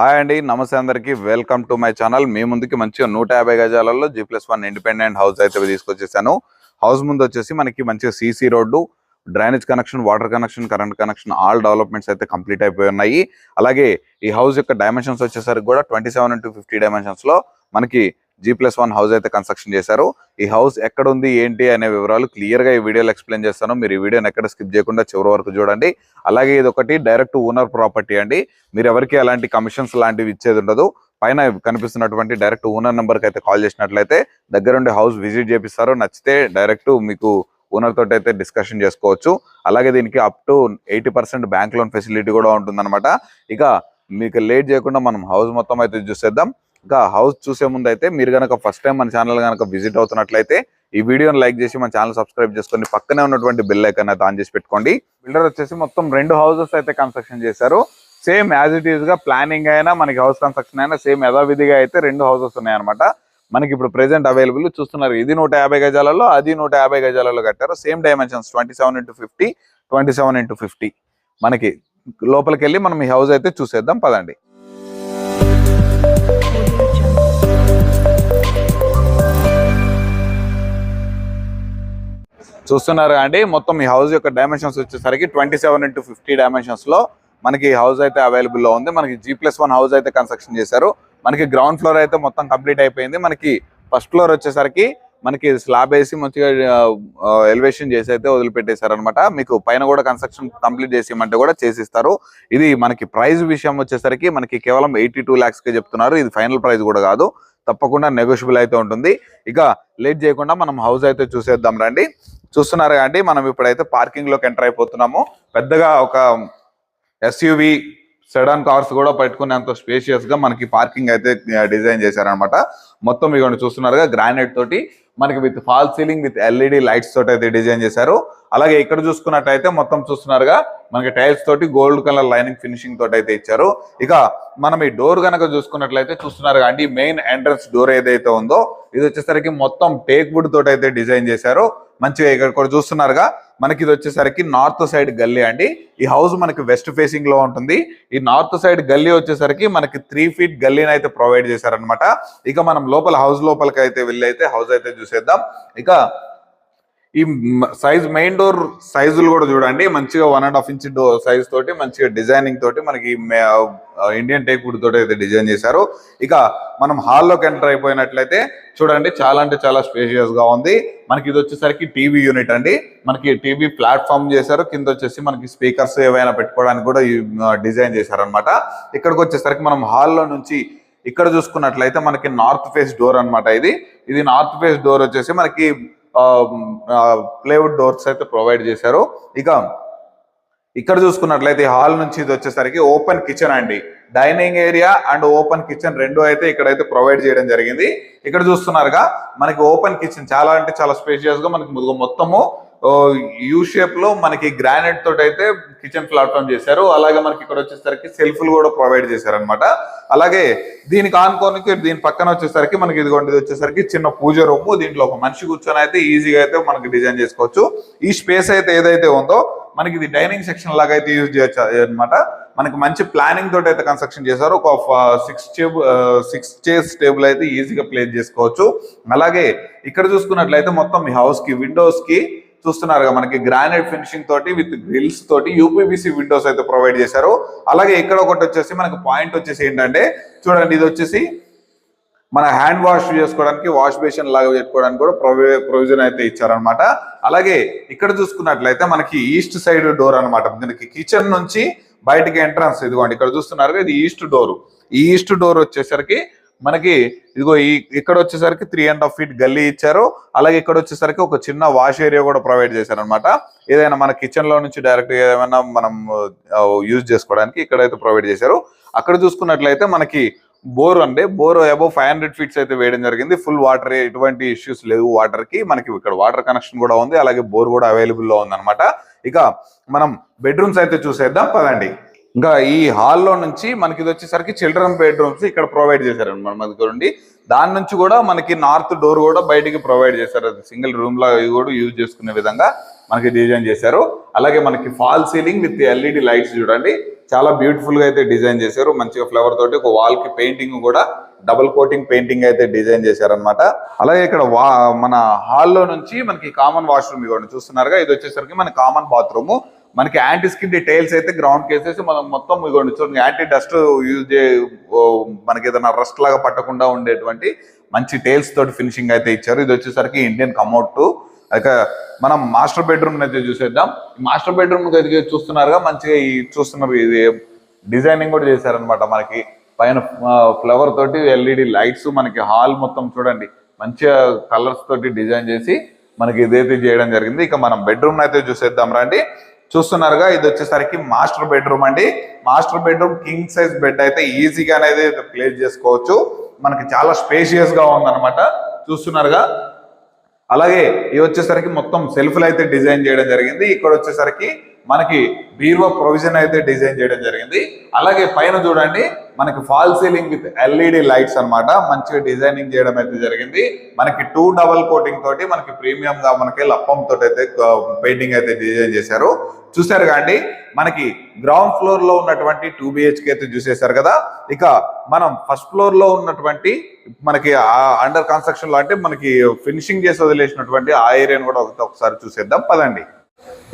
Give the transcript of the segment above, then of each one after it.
Hi అండి నమస్తే అందరికీ. Welcome to my channel. మీ ముందుకి మంచిగా నూట యాభై గజాలలో G plus one independent house అయితే తీసుకొచ్చేసాను. హౌస్ ముందు వచ్చేసి మనకి మంచిగా CC road drainage connection water connection current connection all developments అయితే కంప్లీట్ అయిపోయి ఉన్నాయి. అలాగే ఈ హౌస్ యొక్క డైమెన్షన్స్ వచ్చేసరికి కూడా ట్వంటీ సెవెన్ ఇంటూ ఫిఫ్టీ డైమెన్షన్స్లో మనకి జీ ప్లస్ వన్ హౌస్ అయితే కన్స్ట్రక్షన్ చేశారు. ఈ హౌస్ ఎక్కడ ఉంది ఏంటి అనే వివరాలు క్లియర్గా ఈ వీడియోలో ఎక్స్ప్లెయిన్ చేస్తాను. మీరు ఈ వీడియోని ఎక్కడ స్కిప్ చేయకుండా చివరి వరకు చూడండి. అలాగే ఇది ఒకటి డైరెక్ట్ ఓనర్ ప్రాపర్టీ అండి. మీరు ఎవరికి ఎలాంటి కమిషన్స్ లాంటివి ఇచ్చేది ఉండదు. పైన కనిపిస్తున్నటువంటి డైరెక్ట్ ఓనర్ నెంబర్కి అయితే కాల్ చేసినట్లయితే దగ్గరుండి హౌస్ విజిట్ చేపిస్తారు. నచ్చితే డైరెక్ట్ మీకు ఓనర్ తోటి అయితే డిస్కషన్ చేసుకోవచ్చు. అలాగే దీనికి up to eighty percent bank loan facility కూడా ఉంటుందన్నమాట. ఇక మీకు లేట్ చేయకుండా మనం హౌస్ మొత్తం అయితే చూసేద్దాం. ఇంకా హౌస్ చూసే ముందు అయితే మీరు కనుక ఫస్ట్ టైం మన ఛానల్ కనుక విజిట్ అవుతున్నట్లయితే ఈ వీడియోని లైక్ చేసి మన ఛానల్ సబ్స్క్రైబ్ చేసుకొని పక్కనే ఉన్నటువంటి బిల్ ఐకన్ అయితే ఆన్ చేసి పెట్టుకోండి. బిల్డర్ వచ్చేసి మొత్తం రెండు హౌసెస్ అయితే కన్స్ట్రక్షన్ చేశారు. సేమ్ యాజ్ ఇట్ ఈస్గా ప్లానింగ్ అయినా మనకి హౌస్ కన్స్ట్రక్షన్ అయినా సేమ్ యథావిధిగా అయితే రెండు హౌసెస్ ఉన్నాయన్నమాట. మనకి ఇప్పుడు ప్రెసెంట్ అవైలబుల్ చూస్తున్నారు. ఇది నూట యాభై గజాలలో అది నూట యాభై గజాలలో కట్టారు. Same dimensions twenty seven into fifty twenty seven into fifty మనకి లోపలికి వెళ్ళి మనం ఈ హౌస్ అయితే చూసేద్దాం. పదండి. చూస్తున్నారు అండి. మొత్తం ఈ హౌస్ యొక్క డైమెన్షన్స్ వచ్చేసరికి ట్వంటీ సెవెన్ ఇంటూ ఫిఫ్టీ డైమెన్షన్స్లో మనకి హౌస్ అయితే అవైలబుల్లో ఉంది. మనకి జీ ప్లస్ వన్ హౌస్ అయితే కన్స్ట్రక్షన్ చేశారు. మనకి గ్రౌండ్ ఫ్లోర్ అయితే మొత్తం కంప్లీట్ అయిపోయింది. మనకి ఫస్ట్ ఫ్లోర్ వచ్చేసరికి మనకి స్లాబ్ వేసి మంచిగా ఎలివేషన్ చేసి అయితే వదిలిపెట్టేశారు అనమాట మీకు పైన కూడా కన్స్ట్రక్షన్ కంప్లీట్ చేసి కూడా చేసిస్తారు. ఇది మనకి ప్రైస్ విషయం వచ్చేసరికి మనకి కేవలం ఎయిటీ టూ ల్యాక్స్ చెప్తున్నారు. ఇది ఫైనల్ ప్రైస్ కూడా కాదు. తప్పకుండా నెగోషియబుల్ అయితే ఉంటుంది. ఇక లేట్ చేయకుండా మనం హౌస్ అయితే చూసేద్దాం రండి. చూస్తున్నారు అండి మనం ఇప్పుడైతే పార్కింగ్లోకి ఎంటర్ అయిపోతున్నాము. పెద్దగా ఒక ఎస్యూవి సెడాన్ కార్స్ కూడా పెట్టుకునేంత స్పేషియస్గా మనకి పార్కింగ్ అయితే డిజైన్ చేశారనమాట మొత్తం ఇవన్నీ చూస్తున్నారుగా గ్రానైట్ తోటి. మనకి with fall ceiling with LED lights తోటి అయితే డిజైన్ చేశారు. అలాగే ఇక్కడ చూసుకున్నట్టయితే మొత్తం చూస్తున్నారుగా మనకి టైల్స్ తోటి గోల్డ్ కలర్ లైనింగ్ ఫినిషింగ్ తోటి అయితే ఇచ్చారు. ఇక మనం ఈ డోర్ కనుక చూసుకున్నట్లయితే చూస్తున్నారు అండి మెయిన్ ఎంట్రన్స్ డోర్ ఏదైతే ఉందో ఇది వచ్చేసరికి మొత్తం టేక్ వుడ్ తోటి అయితే డిజైన్ చేశారు. మంచిగా ఇక్కడ కూడా చూస్తున్నారుగా మనకి ఇది వచ్చేసరికి నార్త్ సైడ్ గల్లీ అండి. ఈ హౌస్ మనకి వెస్ట్ ఫేసింగ్లో ఉంటుంది. ఈ నార్త్ సైడ్ గల్లీ వచ్చేసరికి మనకి త్రీ ఫీట్ గల్లీని అయితే ప్రొవైడ్ చేశారనమాట ఇక మనం లోపల హౌస్ లోపలికి అయితే వెళ్ళి అయితే హౌస్ అయితే చూసేద్దాం. ఇక ఈ సైజ్ మెయిన్ డోర్ సైజులు కూడా చూడండి. మంచిగా one and half inch door size తోటి మంచిగా డిజైనింగ్ తోటి మనకి ఇండియన్ టేక్ వుడ్ తోటి అయితే డిజైన్ చేశారు. ఇక మనం హాల్లోకి ఎంటర్ అయిపోయినట్లయితే చూడండి చాలా అంటే చాలా స్పేషియస్గా ఉంది. మనకి ఇది వచ్చేసరికి టీవీ యూనిట్ అండి. మనకి టీవీ ప్లాట్ఫామ్ చేశారు. కింద వచ్చేసి మనకి స్పీకర్స్ ఏవైనా పెట్టుకోవడానికి కూడా డిజైన్ చేశారనమాట ఇక్కడికి వచ్చేసరికి మనం హాల్లో నుంచి ఇక్కడ చూసుకున్నట్లయితే మనకి నార్త్ ఫేస్ డోర్ అన్నమాట ఇది. ఇది నార్త్ ఫేస్ డోర్ వచ్చేసి మనకి ప్లేవుడ్ డోర్స్ అయితే ప్రొవైడ్ చేశారు. ఇక ఇక్కడ చూసుకున్నట్లయితే హాల్ నుంచి ఇది వచ్చేసరికి ఓపెన్ కిచెన్ అండి. Dining area and open kitchen రెండు అయితే ఇక్కడైతే ప్రొవైడ్ చేయడం జరిగింది. ఇక్కడ చూస్తున్నారుగా మనకి ఓపెన్ కిచెన్ చాలా అంటే చాలా స్పేషియస్గా మనకి మొత్తము యూ షేప్లో మనకి గ్రానైట్ తోటి అయితే కిచెన్ ప్లాట్ఫామ్ చేశారు. అలాగే మనకి ఇక్కడ వచ్చేసరికి సెల్ఫ్లు కూడా ప్రొవైడ్ చేశారనమాట అలాగే దీనికి ఆనుకోనికి దీని పక్కన వచ్చేసరికి మనకి ఇదిగోండి వచ్చేసరికి చిన్న పూజ రూమ్ దీంట్లో ఒక మనిషి కూర్చొని అయితే ఈజీగా అయితే మనకి డిజైన్ చేసుకోవచ్చు. ఈ స్పేస్ అయితే ఏదైతే ఉందో మనకి ఇది డైనింగ్ సెక్షన్ లాగా అయితే యూజ్ చేయొచ్చు అనమాట మనకి మంచి ప్లానింగ్ తోటి అయితే కన్స్ట్రక్షన్ చేశారు. ఒక six table six chairs table అయితే ఈజీగా ప్లేస్ చేసుకోవచ్చు. అలాగే ఇక్కడ చూసుకున్నట్లయితే మొత్తం మీ హౌస్కి విండోస్కి చూస్తున్నారు మనకి గ్రానైట్ ఫినిషింగ్ తోటి విత్ గ్రిల్స్ తోటి యూపీబీసీ విండోస్ అయితే ప్రొవైడ్ చేశారు. అలాగే ఇక్కడ ఒకటి వచ్చేసి మనకి పాయింట్ వచ్చేసి ఏంటంటే చూడండి ఇది వచ్చేసి మన హ్యాండ్ వాష్ చేసుకోవడానికి వాష్ బేసిన్ లాగా పెట్టుకోవడానికి కూడా ప్రొవిజన్ అయితే ఇచ్చారనమాట అలాగే ఇక్కడ చూసుకున్నట్లయితే మనకి ఈస్ట్ సైడ్ డోర్ అనమాట దీనికి కిచెన్ నుంచి బయటికి ఎంట్రన్స్ ఇదిగోండి ఇక్కడ చూస్తున్నారు ఇది ఈస్ట్ డోర్ ఈ ఈస్ట్ డోర్ వచ్చేసరికి మనకి ఇదిగో ఈ ఇక్కడ వచ్చేసరికి త్రీ అండ్ హాఫ్ ఫీట్ గల్లీ ఇచ్చారు. అలాగే ఇక్కడ వచ్చేసరికి ఒక చిన్న వాష్ ఏరియా కూడా ప్రొవైడ్ చేశారు అనమాట ఏదైనా మన కిచెన్లో నుంచి డైరెక్ట్ ఏమైనా మనం యూజ్ చేసుకోవడానికి ఇక్కడైతే ప్రొవైడ్ చేశారు. అక్కడ చూసుకున్నట్లయితే మనకి బోర్ అండి. Bore above five hundred feets అయితే వేయడం జరిగింది. ఫుల్ వాటర్ ఎటువంటి ఇష్యూస్ లేవు వాటర్కి. మనకి ఇక్కడ వాటర్ కనెక్షన్ కూడా ఉంది. అలాగే బోర్ కూడా అవైలబుల్లో ఉంది ఇక మనం బెడ్రూమ్స్ అయితే చూసేద్దాం. పదండి. ఇంకా ఈ హాల్లో నుంచి మనకి ఇది వచ్చేసరికి చిల్డ్రన్ బెడ్రూమ్స్ ఇక్కడ ప్రొవైడ్ చేశారు మన దగ్గరుండి దాని నుంచి కూడా మనకి నార్త్ డోర్ కూడా బయటికి ప్రొవైడ్ చేశారు. అది సింగిల్ రూమ్ లా కూడా యూజ్ చేసుకునే విధంగా మనకి డిజైన్ చేశారు. అలాగే మనకి fall ceiling with LED lights చూడండి. చాలా బ్యూటిఫుల్గా అయితే డిజైన్ చేశారు. మంచిగా ఫ్లవర్ తోటి ఒక వాల్కి పెయింటింగ్ కూడా డబుల్ కోటింగ్ పెయింటింగ్ అయితే డిజైన్ చేశారనమాట అలాగే ఇక్కడ వా మన హాల్లో నుంచి మనకి కామన్ వాష్రూమ్ ఇవ్వండి. చూస్తున్నారుగా ఇది వచ్చేసరికి మన కామన్ బాత్రూమ్ మనకి యాంటీ స్కిన్ టైల్స్ అయితే గ్రౌండ్ కేసేసి మనం మొత్తం ఇవ్వండి చూడండి యాంటీ డస్ట్ యూజ్ చే మనకి ఏదైనా రస్ట్ లాగా పట్టకుండా ఉండేటువంటి మంచి టైల్స్ తోటి ఫినిషింగ్ అయితే ఇచ్చారు. ఇది వచ్చేసరికి ఇండియన్ కమౌట్ ఇక మనం మాస్టర్ బెడ్రూమ్ అయితే చూసేద్దాం. మాస్టర్ బెడ్రూమ్ అయితే చూస్తున్నారుగా మంచిగా ఈ చూస్తున్నారు ఇది డిజైనింగ్ కూడా చేశారనమాట మనకి. పైన ఫ్లవర్ తోటి ఎల్ఈడి లైట్స్ మనకి హాల్ మొత్తం చూడండి మంచిగా కలర్స్ తోటి డిజైన్ చేసి మనకి ఇదైతే చేయడం జరిగింది. ఇక మనం బెడ్రూమ్ అయితే చూసేద్దాం రండి. చూస్తున్నారుగా ఇది వచ్చేసరికి మాస్టర్ బెడ్రూమ్ అండి. Master bedroom king size bed అయితే ఈజీగా అనేది ప్లేస్ చేసుకోవచ్చు. మనకి చాలా స్పేషియస్గా ఉందన్నమాట. చూస్తున్నారుగా. అలాగే ఇవి వచ్చేసరికి మొత్తం సెల్ఫ్లు అయితే డిజైన్ చేయడం జరిగింది. ఇక్కడ వచ్చేసరికి మనకి బీరువా ప్రొవిజన్ అయితే డిజైన్ చేయడం జరిగింది. అలాగే పైన చూడండి మనకి fall ceiling with LED lights అన్నమాట. మంచిగా డిజైనింగ్ చేయడం అయితే జరిగింది. మనకి టూ డబల్ కోటింగ్ తోటి మనకి ప్రీమియం గా మనకి లప్పం తోటి అయితే పెయింటింగ్ అయితే డిజైన్ చేశారు. చూసారు కాండి మనకి గ్రౌండ్ ఫ్లోర్లో ఉన్నటువంటి టూ బిహెచ్కే అయితే చూసేశారు కదా. ఇక మనం ఫస్ట్ ఫ్లోర్లో ఉన్నటువంటి మనకి అండర్ కన్స్ట్రక్షన్లో అంటే మనకి ఫినిషింగ్ చేసి వదిలేసినటువంటి ఆ ఏరియాను కూడా ఒకటి ఒకసారి చూసేద్దాం. పదండి.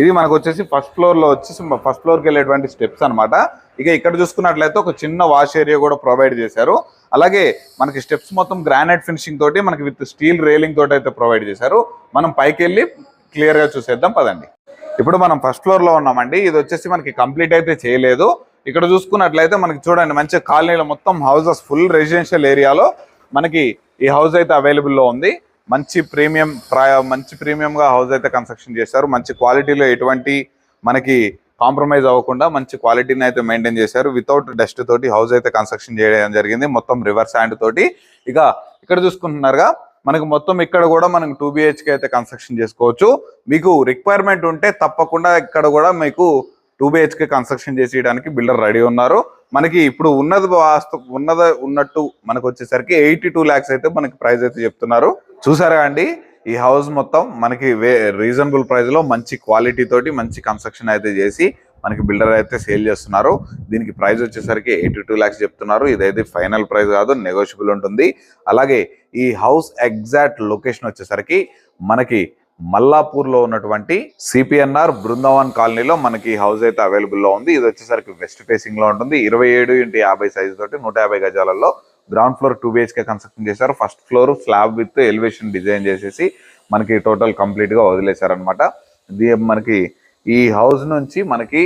ఇది మనకు వచ్చేసి ఫస్ట్ ఫ్లోర్లో వచ్చేసి ఫస్ట్ ఫ్లోర్కి వెళ్ళేటువంటి స్టెప్స్ అన్నమాట. ఇక ఇక్కడ చూసుకున్నట్లయితే ఒక చిన్న వాష్ ఏరియా కూడా ప్రొవైడ్ చేశారు. అలాగే మనకి స్టెప్స్ మొత్తం గ్రానైట్ ఫినిషింగ్ తోటి మనకి విత్ స్టీల్ రేలింగ్ తోటి అయితే ప్రొవైడ్ చేశారు. మనం పైకి వెళ్ళి క్లియర్గా చూసేద్దాం పదండి. ఇప్పుడు మనం ఫస్ట్ ఫ్లోర్లో ఉన్నామండి. ఇది వచ్చేసి మనకి కంప్లీట్ అయితే చేయలేదు. ఇక్కడ చూసుకున్నట్లయితే మనకి చూడండి మంచి కాలనీలో మొత్తం హౌసెస్ ఫుల్ రెసిడెన్షియల్ ఏరియాలో మనకి ఈ హౌస్ అయితే అవైలబుల్లో ఉంది. మంచి ప్రీమియం మంచి ప్రీమియంగా హౌస్ అయితే కన్స్ట్రక్షన్ చేశారు. మంచి క్వాలిటీలో ఎటువంటి మనకి కాంప్రమైజ్ అవ్వకుండా మంచి క్వాలిటీని అయితే మెయింటైన్ చేశారు. వితౌట్ డస్ట్ తోటి హౌస్ అయితే కన్స్ట్రక్షన్ చేయడం జరిగింది. మొత్తం రివర్స్ హ్యాండ్ తోటి. ఇక ఇక్కడ చూసుకుంటున్నారుగా మనకు మొత్తం ఇక్కడ కూడా మనం టూ బిహెచ్కే అయితే కన్స్ట్రక్షన్ చేసుకోవచ్చు. మీకు రిక్వైర్మెంట్ ఉంటే తప్పకుండా ఇక్కడ కూడా మీకు టూ బిహెచ్కే కన్స్ట్రక్షన్ చేసేయడానికి బిల్డర్ రెడీ ఉన్నారు. మనకి ఇప్పుడు ఉన్నది వాస్తు ఉన్నది ఉన్నట్టు మనకు వచ్చేసరికి ఎయిటీ టూ ల్యాక్స్ అయితే మనకి ప్రైస్ అయితే చెప్తున్నారు. చూసారా అండి? ఈ హౌస్ మొత్తం మనకి వే రీజనబుల్ ప్రైస్లో మంచి క్వాలిటీ తోటి మంచి కన్స్ట్రక్షన్ అయితే చేసి మనకి బిల్డర్ అయితే సేల్ చేస్తున్నారు. దీనికి ప్రైస్ వచ్చేసరికి ఎయిటీ టూ ల్యాక్స్ చెప్తున్నారు. ఇదైతే ఫైనల్ ప్రైస్ కాదు నెగోషియబుల్ ఉంటుంది. అలాగే ఈ హౌస్ ఎగ్జాక్ట్ లొకేషన్ వచ్చేసరికి మనకి మల్లాపూర్లో ఉన్నటువంటి సిపిఎన్ఆర్ బృందావన్ కాలనీలో మనకి హౌస్ అయితే అవైలబుల్లో ఉంది. ఇది వచ్చేసరికి వెస్ట్ ఫేసింగ్లో ఉంటుంది. ఇరవై ఏడు ఇంటి యాభై సైజు తోటి నూట యాభై గజాలలో ground floor two BHK construction చేశారు. First floor slab with elevation design చేసేసి మనకి టోటల్ కంప్లీట్గా వదిలేశారనమాట ఇది మనకి ఈ హౌస్ నుంచి మనకి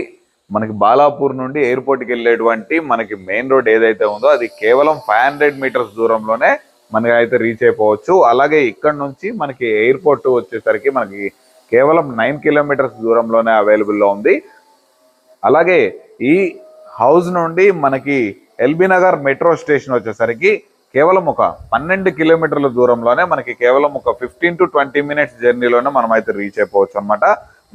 మనకి బాలాపూర్ నుండి ఎయిర్పోర్ట్కి వెళ్ళేటువంటి మనకి మెయిన్ రోడ్ ఏదైతే ఉందో అది కేవలం ఫైవ్ హండ్రెడ్ మీటర్స్ దూరంలోనే మనకి అయితే రీచ్ అయిపోవచ్చు. అలాగే ఇక్కడ నుంచి మనకి ఎయిర్పోర్ట్ వచ్చేసరికి మనకి కేవలం నైన్ కిలోమీటర్స్ దూరంలోనే అవైలబుల్లో ఉంది. అలాగే ఈ హౌస్ నుండి మనకి ఎల్బీ నగర్ మెట్రో స్టేషన్ వచ్చేసరికి కేవలం ఒక పన్నెండు కిలోమీటర్ల దూరంలోనే మనకి కేవలం ఒక ఫిఫ్టీన్ టు ట్వంటీ మినిట్స్ జర్నీలోనే మనం అయితే రీచ్ అయిపోవచ్చు అనమాట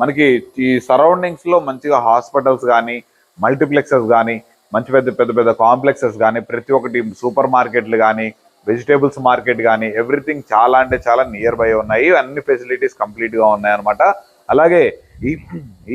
మనకి ఈ సరౌండింగ్స్లో మంచిగా హాస్పిటల్స్ కానీ మల్టీప్లెక్సెస్ కానీ మంచి పెద్ద పెద్ద పెద్ద కాంప్లెక్సెస్ కానీ ప్రతి ఒక్కటి సూపర్ మార్కెట్లు కానీ వెజిటేబుల్స్ మార్కెట్ కానీ ఎవ్రీథింగ్ చాలా అంటే చాలా నియర్ బై ఉన్నాయి. అన్ని ఫెసిలిటీస్ కంప్లీట్గా ఉన్నాయన్నమాట. ఉన్నాయి అనమాట అలాగే ఈ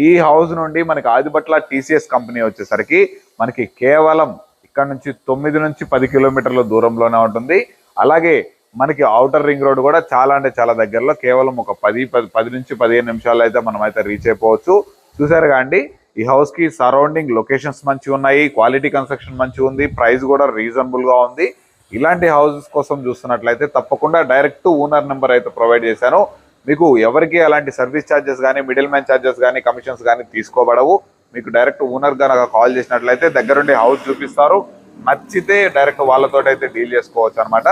ఈ హౌస్ నుండి మనకి ఆదిపట్ల టీసీఎస్ కంపెనీ వచ్చేసరికి మనకి కేవలం ఇక్కడ నుంచి తొమ్మిది నుంచి పది కిలోమీటర్ల దూరంలోనే ఉంటుంది. అలాగే మనకి అవుటర్ రింగ్ రోడ్ కూడా చాలా అంటే చాలా దగ్గరలో కేవలం ఒక పది పది పది నుంచి పదిహేను నిమిషాలు అయితే మనం అయితే రీచ్ అయిపోవచ్చు. చూసారు కాండి ఈ హౌస్కి సరౌండింగ్ లొకేషన్స్ మంచిగా ఉన్నాయి క్వాలిటీ కన్స్ట్రక్షన్ మంచిగా ఉంది ప్రైస్ కూడా రీజనబుల్గా ఉంది. ఇలాంటి హౌసెస్ కోసం చూస్తున్నట్లయితే తప్పకుండా డైరెక్ట్ ఓనర్ నెంబర్ అయితే ప్రొవైడ్ చేశాను. మీకు ఎవరికి అలాంటి సర్వీస్ ఛార్జెస్ కానీ మిడిల్ మ్యాన్ ఛార్జెస్ కానీ కమిషన్స్ కానీ తీసుకోబడవు. మీకు డైరెక్ట్ ఓనర్ కనుక కాల్ చేసినట్లయితే దగ్గరుండి హౌస్ చూపిస్తారు. నచ్చితే డైరెక్ట్ వాళ్ళతో అయితే డీల్ చేసుకోవచ్చు అనమాట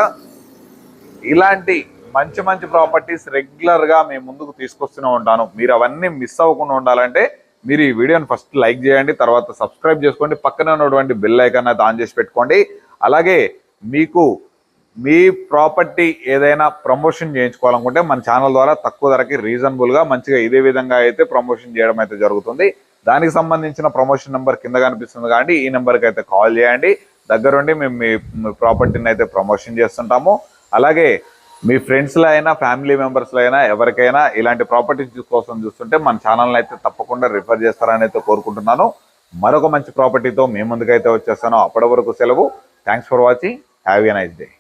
ఇలాంటి మంచి మంచి ప్రాపర్టీస్ రెగ్యులర్గా మేము ముందుకు తీసుకొస్తూనే ఉంటాను. మీరు అవన్నీ మిస్ అవ్వకుండా ఉండాలంటే మీరు ఈ వీడియోని ఫస్ట్ లైక్ చేయండి తర్వాత సబ్స్క్రైబ్ చేసుకోండి పక్కనే ఉన్నటువంటి బెల్ ఐకాన్ అయితే ఆన్ చేసి పెట్టుకోండి. అలాగే మీకు మీ ప్రాపర్టీ ఏదైనా ప్రమోషన్ చేయించుకోవాలనుకుంటే మన ఛానల్ ద్వారా తక్కువ ధరకి రీజనబుల్గా మంచిగా ఇదే విధంగా అయితే ప్రమోషన్ చేయడం అయితే జరుగుతుంది. దానికి సంబంధించిన ప్రమోషన్ నెంబర్ కింద కనిపిస్తుంది కాబట్టి ఈ నెంబర్కి అయితే కాల్ చేయండి. దగ్గరుండి మేము మీ ప్రాపర్టీని అయితే ప్రమోషన్ చేస్తుంటాము. అలాగే మీ ఫ్రెండ్స్లో అయినా ఫ్యామిలీ మెంబర్స్లో అయినా ఎవరికైనా ఇలాంటి ప్రాపర్టీస్ కోసం చూస్తుంటే మన ఛానల్ని అయితే తప్పకుండా రిఫర్ చేస్తారని అయితే కోరుకుంటున్నాను. మరొక మంచి ప్రాపర్టీతో మీ ముందుకైతే వచ్చేస్తాను. అప్పటి వరకు సెలవు. Thanks for watching. Have a nice day.